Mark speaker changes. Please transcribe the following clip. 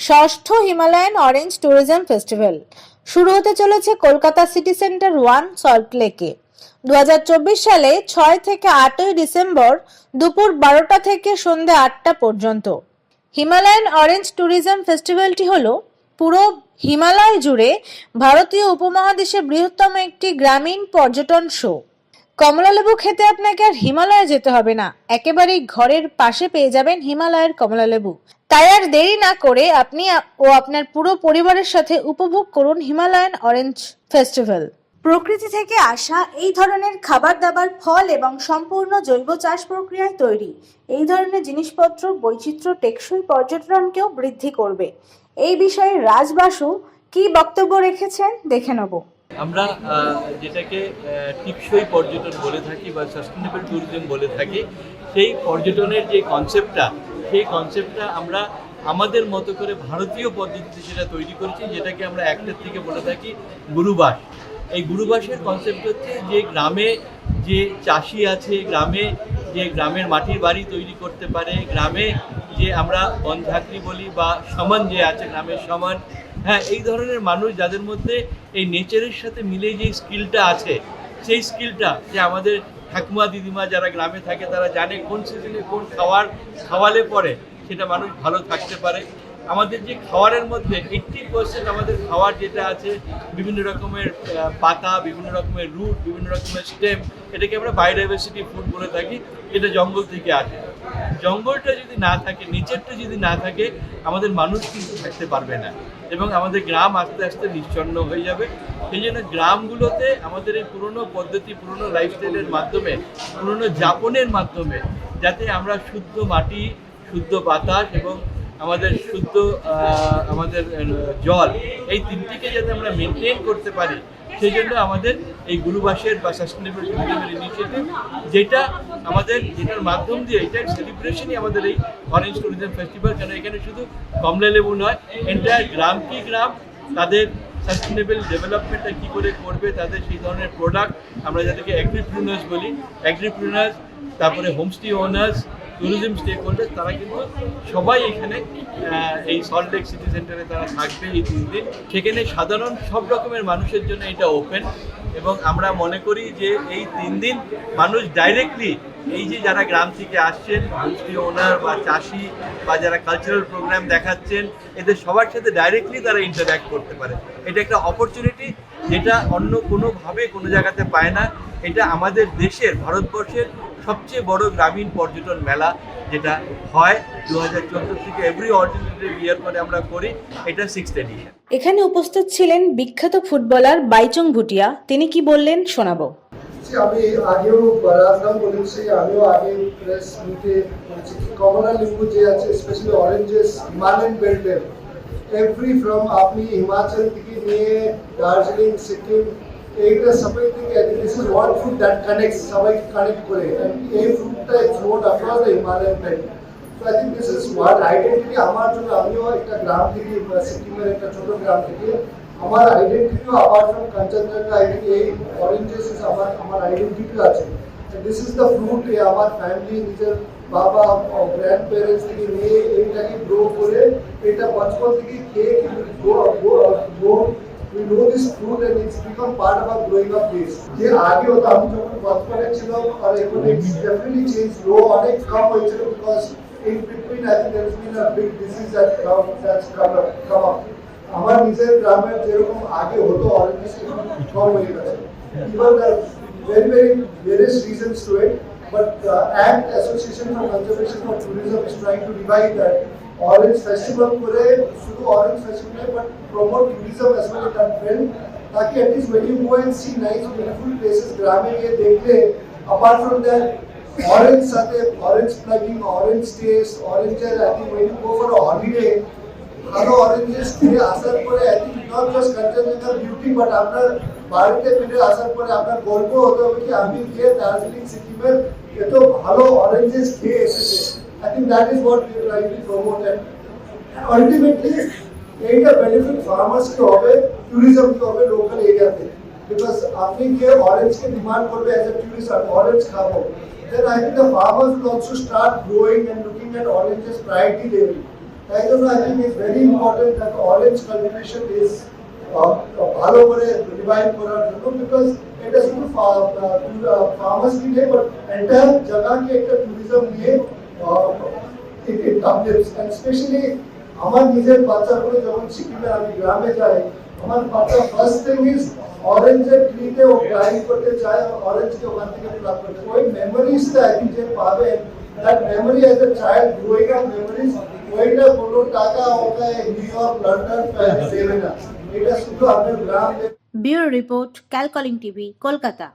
Speaker 1: ষষ্ঠ Himalayan orange tourism festival. শুরু হতে চলেছে কলকাতা সিটি সেন্টার ওয়ান সল্টলেকে দু হাজার চব্বিশ সালে ছয় থেকে আটই ডিসেম্বর দুপুর বারোটা থেকে সন্ধ্যে আটটা পর্যন্ত। হিমালয়ান অরেঞ্জ ট্যুরিজম ফেস্টিভ্যালটি হল পুরো হিমালয় জুড়ে ভারতীয় উপমহাদেশের বৃহত্তম একটি গ্রামীণ পর্যটন শো। কমলালেবু খেতে আপনাকে আর হিমালয়ে যেতে হবে না। একেবারেই ঘরের পাশে পেয়ে যাবেন হিমালয়ের কমলালেবু তাই আর দেরি না করে আপনি ও আপনার পুরো পরিবারের সাথে উপভোগ করুন হিমালয়ান অরেঞ্জ ফেস্টিভ্যাল। প্রকৃতি থেকে আসা এই ধরনের খাবার দাবার, ফল এবং সম্পূর্ণ জৈব চাষ প্রক্রিয়ায় তৈরি। এই ধরনের জিনিসপত্র বৈচিত্র্য টেকসই পর্যটনকেও বৃদ্ধি করবে। এই বিষয়ে রাজবাসু কি বক্তব্য রেখেছেন দেখে নেব।
Speaker 2: আমরা যেটাকে আহ, টিকসই পর্যটন বলে থাকি বা সাস্টেনেবল ট্যুরিজম বলে থাকি সেই পর্যটনের যে কনসেপ্টটা সেই কনসেপ্টটা আমরা আমাদের মতো করে ভারতীয় পদ্ধতিতে সেটা তৈরি করেছি যেটাকে আমরা একটার থেকে বলে থাকি গুরুবাস। এই গুরুবাসের কনসেপ্ট হচ্ছে যে গ্রামে যে চাষি আছে গ্রামে যে গ্রামের মাটির বাড়ি তৈরি করতে পারে গ্রামে যে আমরা বনঝাঁকড়ি বলি বা সমান যে আছে, গ্রামের সমান হ্যাঁ এই ধরনের মানুষ যাদের মধ্যে এই নেচারের সাথে মিলে যে স্কিলটা আছে, সেই স্কিলটা যে আমাদের ঠাকুমা দিদিমা যারা গ্রামে থাকে, তারা জানে কোন সিজনে কোন খাওয়ার, খাওয়ালে পরে সেটা মানুষ ভালো থাকতে পারে। আমাদের যে খাওয়ারের মধ্যে এইট্টি পার্সেন্ট আমাদের খাওয়ার যেটা আছে, বিভিন্ন রকমের পাতা, বিভিন্ন রকমের রুট বিভিন্ন রকমের স্টেম এটাকে আমরা বায়োডাইভার্সিটি ফুড বলে থাকি, এটা জঙ্গল থেকে আসে। জঙ্গলটা যদি না থাকে, নেচারটা যদি না থাকে, আমাদের মানুষ কিন্তু থাকতে পারবে না এবং আমাদের গ্রাম আস্তে আস্তে নিশ্চন্ন হয়ে যাবে। সেই জন্য গ্রামগুলোতে আমাদের এই পুরনো পদ্ধতি, পুরনো লাইফস্টাইলের মাধ্যমে, পুরনো যাপনের মাধ্যমে, যাতে আমরা শুদ্ধ মাটি, শুদ্ধ বাতাস এবং আমাদের শুদ্ধ আমাদের জল, এই তিনটিকে যাতে আমরা মেনটেন করতে পারি, সেই জন্য আমাদের এই গুরুবাসের বা সাস্টেনেবল ট্যুরিজমের ইনিশিয়েটিভ যেটা আমাদের, যেটার মাধ্যম দিয়ে, এটার সেলিব্রেশনই আমাদের এই অরেঞ্জ ট্যুরিজম ফেস্টিভ্যাল কেন এখানে শুধু কমলা লেবু নয় এন্টায়ার গ্রাম কি গ্রাম, তাদের সাস্টেনেবল ডেভেলপমেন্টটা কী করে করবে, তাদের সেই ধরনের প্রোডাক্ট আমরা যাদেরকে অ্যাগ্রিপ্রিনার্স বলি। অ্যাগ্রিপ্রিনার্স তারপরে homestay owners tourism stakeholder তারা কিন্তু সবাই এখানে এই সল্ট লেক সিটি সেন্টারে তারা থাকবে এই তিন দিন। সেখানে সাধারণ সব রকমের মানুষের জন্য এটা ওপেন এবং আমরা মনে করি যে এই তিন দিন মানুষ ডাইরেক্টলি এই যে যারা গ্রাম থেকে আসছেন হোমস্টে ওনার বা চাষি বা যারা কালচারাল প্রোগ্রাম দেখাচ্ছেন, এদের সবার সাথে ডাইরেক্টলি তারা ইন্টারঅ্যাক্ট করতে পারে। এটা একটা অপরচুনিটি যেটা অন্য কোনোভাবে কোনো জায়গাতে পায় না। এটা আমাদের দেশের ভারতবর্ষের সবচেয়ে বড় গ্রামীণ পর্যটন মেলা যেটা হয় দু হাজার চোদ্দ থেকে এভরি অল্টারনেটিভ ইয়ার করে আমরা করি এটা সিক্সথ এডিশন
Speaker 1: এখানে উপস্থিত ছিলেন বিখ্যাত ফুটবলার বাইচুং ভুটিয়া। তিনি কি বললেন শোনাবো।
Speaker 3: আমি আগেও রাজনাম বলেছি আমিও আগে প্রেস মিটে বলেছি কমলা লেবু যে আছে স্পেশালি অরেঞ্জেস হিমালয়ান বেল্টের এভরি ফ্রম আপনি হিমাচল থেকে নিয়ে দার্জিলিং সিকিম এইটা সবাই থেকে this is one food that connects সবাইকে কানেক্ট করে। And এই ফ্রুটটা float across the Himalayan belt তো I think this is one identity আমার জন্য, আমিও একটা গ্রাম থেকে, বা সিকিমের একটা ছোট গ্রাম থেকে, আমার আইডেন্টিটিও অ্যাপার্ট ফ্রম কাঞ্চনজঙ্ঘা আইডেন্টি এই অরেঞ্জেস ইজ আমার আমার আইডেন্টিটিও আছে। দিস ইজ দ্য ফ্রুট আমার ফ্যামিলি নিজের বাবা গ্র্যান্ড প্যারেন্টস থেকে নিয়ে এইটাকে গ্রো করে, এটা বচপন থেকে খেয়ে grow grow we know this fruit and it's become part of our growing up days. যে আগে হতো আমি যখন বচপনে ছিলাম আর এখন it's definitely changed গ্রো অনেক কম হয়েছিল because in between I think there has been a big disease that come that's come up, come up. আমার নিজের গ্রামের যেরকম আগে হতো অরেঞ্জ কম হয়ে গেছে even the very very various reasons to it but the ACT Association for Conservation of Tourism is trying to revive that orange festival করে শুধু orange festival but promote tourism as well as that trend তাকি at least when you go and see nice beautiful places গ্রামে গিয়ে দেখলে apart from that orange সাথে orange plugging orange taste orange I think when you go for a holiday ভালো oranges খেয়ে আসার পরে I think not just Kanchenjunga beauty but আপনার বাড়িতে ফিরে আসার পরে আপনার গর্ব হতে হবে কি আমি গিয়ে দার্জিলিং সিকিমের এত ভালো অরেঞ্জেস খেয়ে এসেছে I think that is what we try to promote and ultimately এইটা বেনিফিট ফার্মার্সকে হবে ট্যুরিজমকে হবে লোকাল এরিয়াতে বিকজ আপনি গিয়ে অরেঞ্জকে ডিমান্ড করবে অ্যাজ এ ট্যুরিস্ট আমি অরেঞ্জ খাবো then I think the farmers will also start growing and looking at oranges priority level. তাই জন্য I think it's very important that orange cultivation is ভালো করে রিভাইভ করার জন্য বিকজ এটা শুধু ফার্মার্স কি নেই বাট এন্টায়ার জায়গাকে একটা ট্যুরিজম নিয়ে Specially আমার নিজের বাচ্চাগুলো যখন সিকিমে আমি গ্রামে যাই, আমার বাচ্চা ফার্স্ট থিং ইজ অরেঞ্জের ট্রিতে ও ক্লাইম্ব করতে চায় অরেঞ্জকে ওখান থেকে প্রাপ্ত করতে ওই মেমোরিজটা একদিন যে পাবেন that memory as a child growing up memories ওইটা কোনো টাকা ওটা নিউ ইয়র্ক লন্ডন দেবে না। এটা শুধু আপনার গ্রাম
Speaker 1: ব্যুরো রিপোর্ট, ক্যালকলিং টিভি, কলকাতা।